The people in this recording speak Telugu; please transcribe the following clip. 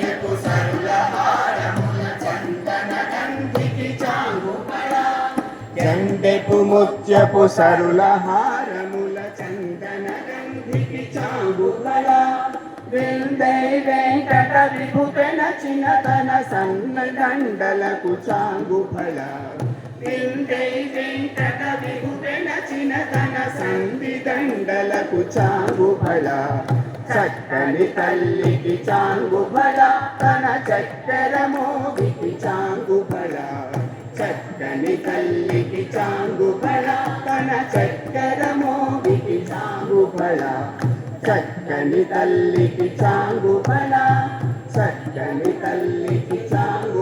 గంగెకు ముత్యపు సరుల హారముల చందన గంధికి చాంగుపడ గండెపు ముత్యపు సరుల చందన గంధికి చాంగుపడ వెందై వెంకట విభుపెన చిన్నతన సన్న దండలకు చాంగుఫల. వెందై వెంకట విభుపెన చిన్నతన సంధి దండలకు చాంగుఫల. చక్కని తల్లికి చాంగుఫల తన చక్కెర మోగికి చాంగుఫల చక్కని తల్లికి చాంగుఫల తన చక్కెర మోగికి చాంగుఫల చక్కని తల్లికి చాంగుఫల చక్కని తల్లికి చాంగు